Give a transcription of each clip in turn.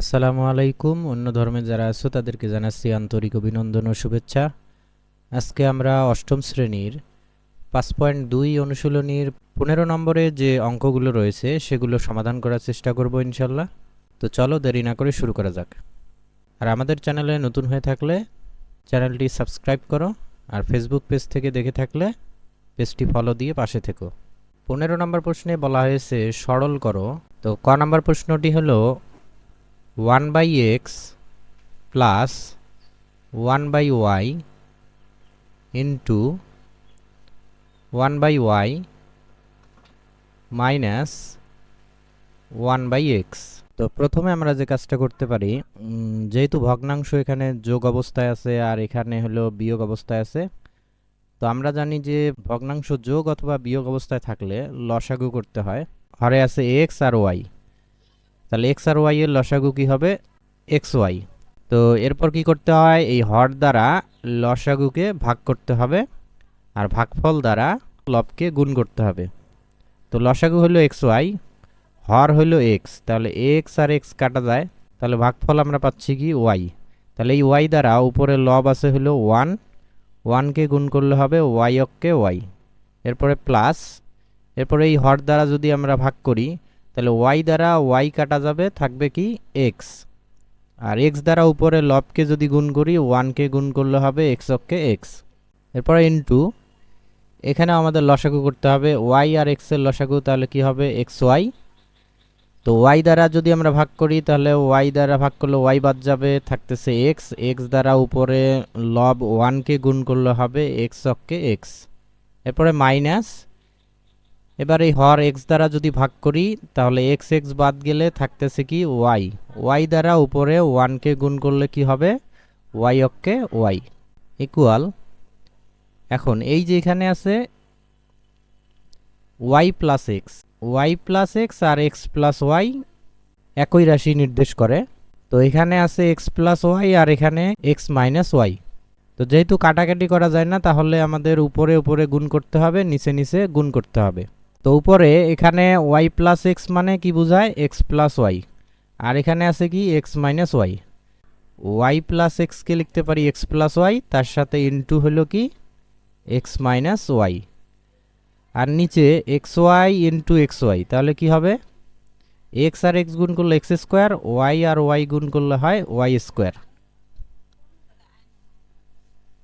আসসালামু আলাইকুম। অন্য ধর্মে যারা আছো, তাদেরকে জানাচ্ছি আন্তরিক অভিনন্দন ও শুভেচ্ছা। আজকে আমরা অষ্টম শ্রেণির পাঁচ পয়েন্ট দুই অনুশীলনীর পনেরো নম্বরে যে অঙ্কগুলো রয়েছে, সেগুলো সমাধান করার চেষ্টা করব ইনশাল্লাহ তো চলো দেরি না করে শুরু করা যাক। আর আমাদের চ্যানেলে নতুন হয়ে থাকলে চ্যানেলটি সাবস্ক্রাইব করো আর ফেসবুক পেজ থেকে দেখে থাকলে পেজটি ফলো দিয়ে পাশে থেকো। পনেরো নম্বর প্রশ্নে বলা হয়েছে, সরল করো। তো ক নম্বর প্রশ্নটি হলো one by x plus one by y into one by y minus one by x তো প্রথমে আমরা যে কাজটা করতে পারি যেহেতু ভগ্নাংশ এখানে যোগ অবস্থায় আছে আর এখানে হলো বিয়োগ অবস্থায় আছে, তো আমরা জানি যে ভগ্নাংশ যোগ অথবা বিয়োগ অবস্থায় থাকলে লসাগু করতে হয়। হরে আছে এক্স আর ওয়াই তাহলে এক্স আর ওয়াই এর লসাগু কি হবে? এক্স ওয়াই তো এরপর কি করতে হয়? এই হর দ্বারা লসাগুকে ভাগ করতে হবে আর ভাগফল দ্বারা লবকে গুণ করতে হবে। তো লসাগু হলো এক্স ওয়াই হর হলো এক্স তাহলে এক্স আর এক্স কাটা যায়। তাহলে ভাগফল আমরা পাচ্ছি কি? ওয়াই তাহলে এই ওয়াই দ্বারা উপরে লব আছে হলো ওয়ান ওয়ানকে গুণ করলে হবে ওয়াই অককে ওয়াই এরপরে প্লাস এরপরে এই হর দ্বারা যদি আমরা ভাগ করি তাহলে ওয়াই দ্বারা ওয়াই কাটা যাবে, থাকবে কি এক্স আর এক্স দ্বারা উপরে লবকে যদি গুণ করি ওয়ানকে গুণ করলে হবে এক্স অক্ষে এক্স এরপরে ইন্টু এখানে আমাদের লসাগু করতে হবে ওয়াই আর এক্সের লসাগু, তাহলে কি হবে এক্স ওয়াই তো ওয়াই দ্বারা যদি আমরা ভাগ করি, তাহলে ওয়াই দ্বারা ভাগ করলে ওয়াই বাদ যাবে, থাকতেছে এক্স এক্স দ্বারা উপরে লব ওয়ানকে গুণ করলে হবে এক্স অক্ষে এক্স এরপরে মাইনাস এবার এই হর এক্স দ্বারা যদি ভাগ করি, তাহলে এক্স এক্স বাদ গেলে থাকতেছে কি ওয়াই ওয়াই দ্বারা উপরে ওয়ানকে গুণ করলে কি হবে? ওয়াই অক্ষে ওয়াই ইকুয়াল এখন এই যে এখানে আছে y plus x y plus x আর এক্স প্লাস ওয়াই একই রাশি নির্দেশ করে। তো এখানে আছে এক্স প্লাস ওয়াই আর এখানে এক্স মাইনাস ওয়াই তো যেহেতু কাটাকাটি করা যায় না, তাহলে আমাদের উপরে উপরে গুণ করতে হবে, নিচে নিচে গুণ করতে হবে। তো উপরে এখানে ওয়াই প্লাস এক্স মানে কি বোঝায়? এক্স প্লাস ওয়াই আর এখানে আছে কি? X minus y y plus এক্সকে লিখতে পারি? এক্স প্লাস ওয়াই তার সাথে ইন্টু হলো কি? এক্স মাইনাস ওয়াই আর নিচে x y into x y তাহলে কি হবে? এক্স আর এক্স গুণ করলে এক্স স্কোয়ার ওয়াই আর ওয়াই গুণ করলে হয় ওয়াই স্কোয়ার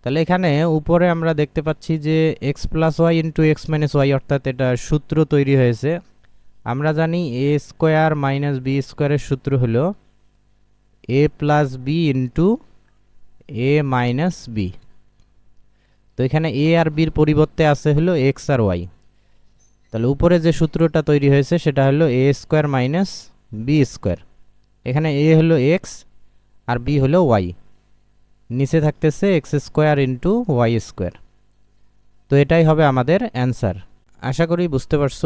তাহলে এখানে উপরে আমরা দেখতে পাচ্ছি যে x plus y into x minus y অর্থাৎ এটা সূত্র তৈরি হয়েছে। আমরা জানি এ স্কোয়ার মাইনাস বি স্কোয়ারের সূত্র হলো a plus b into a minus b তো এখানে এ আর বির পরিবর্তে আছে হলো এক্স আর ওয়াই তাহলে উপরে যে সূত্রটা তৈরি হয়েছে সেটা হলো a square minus b square এখানে এ হলো এক্স আর বি হলো ওয়াই নিচে থাকতেছে x square into y square. তো এটাই হবে আমাদের অ্যান্সার। আশা করি বুঝতে পারছ।